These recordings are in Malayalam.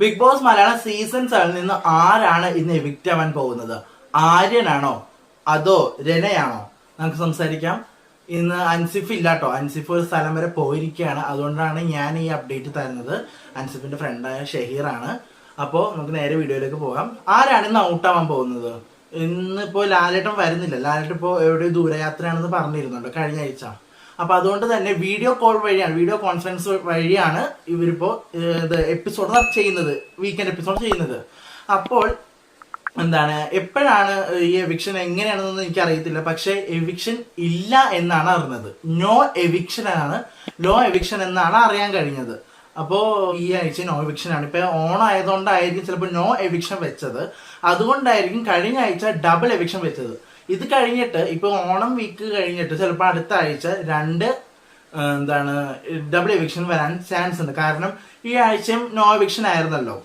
ബിഗ് ബോസ് മലയാളം സീസൺ സെവനിൽ നിന്ന് ആരാണ് ഇന്ന് എവിക്റ്റ് ആവാൻ പോകുന്നത്? ആര്യനാണോ? അതോ രനയാണോ? നമുക്ക് സംസാരിക്കാം. ഇന്ന് അൻസിഫ് ഇല്ലാട്ടോ അൻസിഫ് ഒരു സ്ഥലം വരെ പോയിരിക്കുകയാണ്. അതുകൊണ്ടാണ് ഞാൻ ഈ അപ്ഡേറ്റ് തരുന്നത്. അൻസിഫിന്റെ ഫ്രണ്ടായ ഷഹീറാണ്. അപ്പോൾ നമുക്ക് നേരെ വീഡിയോയിലേക്ക് പോകാം. ആരാണ് ഇന്ന് ആവാൻ പോകുന്നത്? ഇന്നിപ്പോ ലാലേട്ടൻ വരുന്നില്ല. ലാലേട്ടൻ ഇപ്പോൾ എവിടെ ദൂരയാത്രയാണെന്ന് പറഞ്ഞിരുന്നുണ്ട്? കഴിഞ്ഞ ആഴ്ച. അപ്പൊ അതുകൊണ്ട് തന്നെ വീഡിയോ കോൾ വഴിയാണ് വീഡിയോ കോൺഫറൻസ് വഴിയാണ് ഇവരിപ്പോ ഇത് എപ്പിസോഡ് ചെയ്യുന്നത് വീക്കെൻഡ് എപ്പിസോഡ് ചെയ്യുന്നത്. അപ്പോൾ എന്താണ് എപ്പോഴാണ് ഈ എവിക്ഷൻ എങ്ങനെയാണെന്നൊന്നും എനിക്ക് അറിയത്തില്ല പക്ഷെ എവിക്ഷൻ ഇല്ല എന്നാണ് അറിഞ്ഞത്. നോ എവിക്ഷൻ ആണ്. നോ എവിക്ഷൻ എന്നാണ് അറിയാൻ കഴിഞ്ഞത്. അപ്പോ ഈ ആഴ്ച നോ എവിക്ഷൻ ആണ്. ഇപ്പൊ ഓൺ ആയതുകൊണ്ടായിരിക്കും ചിലപ്പോൾ നോ എവിക്ഷൻ വെച്ചത്. അതുകൊണ്ടായിരിക്കും കഴിഞ്ഞ ആഴ്ച ഡബിൾ എവിക്ഷൻ വെച്ചത്. ഇത് കഴിഞ്ഞിട്ട് ഇപ്പൊ ഓണം വീക്ക് കഴിഞ്ഞിട്ട് ചിലപ്പോൾ അടുത്ത ആഴ്ച രണ്ട് എന്താണ് ഡബിൾ എവിക്ഷൻ വരാൻ ചാൻസ് ഉണ്ട്. കാരണം ഈ ആഴ്ചയും നോ എവിക്ഷൻ ആയിരുന്നല്ലോ.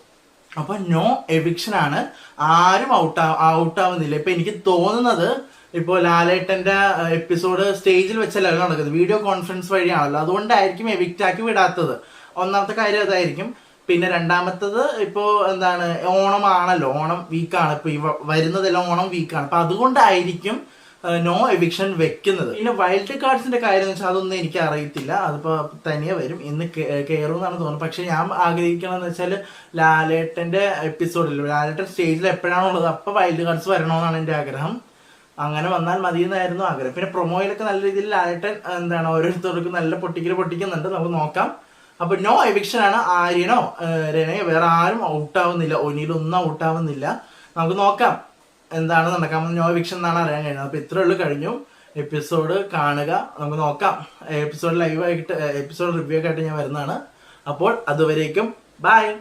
അപ്പൊ നോ എവിക്ഷൻ ആണ് ആരും ഔട്ട് ഔട്ട് ആവുന്നില്ല. ഇപ്പൊ എനിക്ക് തോന്നുന്നത് ഇപ്പോൾ ലാലേട്ടന്റെ എപ്പിസോഡ് സ്റ്റേജിൽ വെച്ചല്ല നടക്കുന്നത്. വീഡിയോ കോൺഫറൻസ് വഴിയാണല്ലോ. അതുകൊണ്ടായിരിക്കും എവിക്റ്റ് ആക്കി വിടാത്തത്. ഒന്നാമത്തെ കാര്യം അതായിരിക്കും. പിന്നെ രണ്ടാമത്തത് ഇപ്പോ എന്താണ് ഓണമാണല്ലോ ഓണം വീക്കാണ് ഇപ്പൊ ഈ വരുന്നതെല്ലാം ഓണം വീക്കാണ് അപ്പൊ അതുകൊണ്ടായിരിക്കും നോ എവിക്ഷൻ വെക്കുന്നത്. പിന്നെ വൈൽഡ് കാർഡ്സിന്റെ കാര്യം വെച്ചാൽ അതൊന്നും എനിക്ക് അറിയത്തില്ല. അതിപ്പോ തനിയെ വരും. ഇന്ന് കയറും എന്നാണ് തോന്നുന്നത്. പക്ഷെ ഞാൻ ആഗ്രഹിക്കണമെന്ന് വെച്ചാൽ ലാലേട്ടന്റെ എപ്പിസോഡിൽ ലാലേട്ടൻ സ്റ്റേജിൽ എപ്പോഴാണുള്ളത് അപ്പൊ വൈൽഡ് കാർഡ്സ് വരണമെന്നാണ് എന്റെ ആഗ്രഹം. അങ്ങനെ വന്നാൽ മതി എന്നായിരുന്നു ആഗ്രഹം. പിന്നെ പ്രൊമോയിലൊക്കെ നല്ല രീതിയിൽ ലാലേട്ടൻ എന്താണ് ഓരോരുത്തർക്കും നല്ല പൊട്ടിക്കൽ പൊട്ടിക്കുന്നുണ്ട്. നമുക്ക് നോക്കാം. അപ്പൊ നോ എവിക്ഷൻ ആണ് ആര്യനോ രനയോ വേറെ ആരും ഔട്ട് ആവുന്നില്ല. ഒനിയിലൊന്നും ഔട്ട് ആവുന്നില്ല. നമുക്ക് നോക്കാം എന്താണ് നടക്കാൻ നോ എവിക്ഷൻ എന്നാണ് അറിയാൻ കഴിഞ്ഞത് അപ്പൊ ഇത്രേ ഉള്ളൂ കഴിഞ്ഞു. എപ്പിസോഡ് കാണുക. നമുക്ക് നോക്കാം. എപ്പിസോഡ് ലൈവായിട്ട് എപ്പിസോഡ് റിവ്യൂ ഒക്കെ ആയിട്ട് ഞാൻ വരുന്നതാണ്. അപ്പോൾ അതുവരേക്കും ബൈ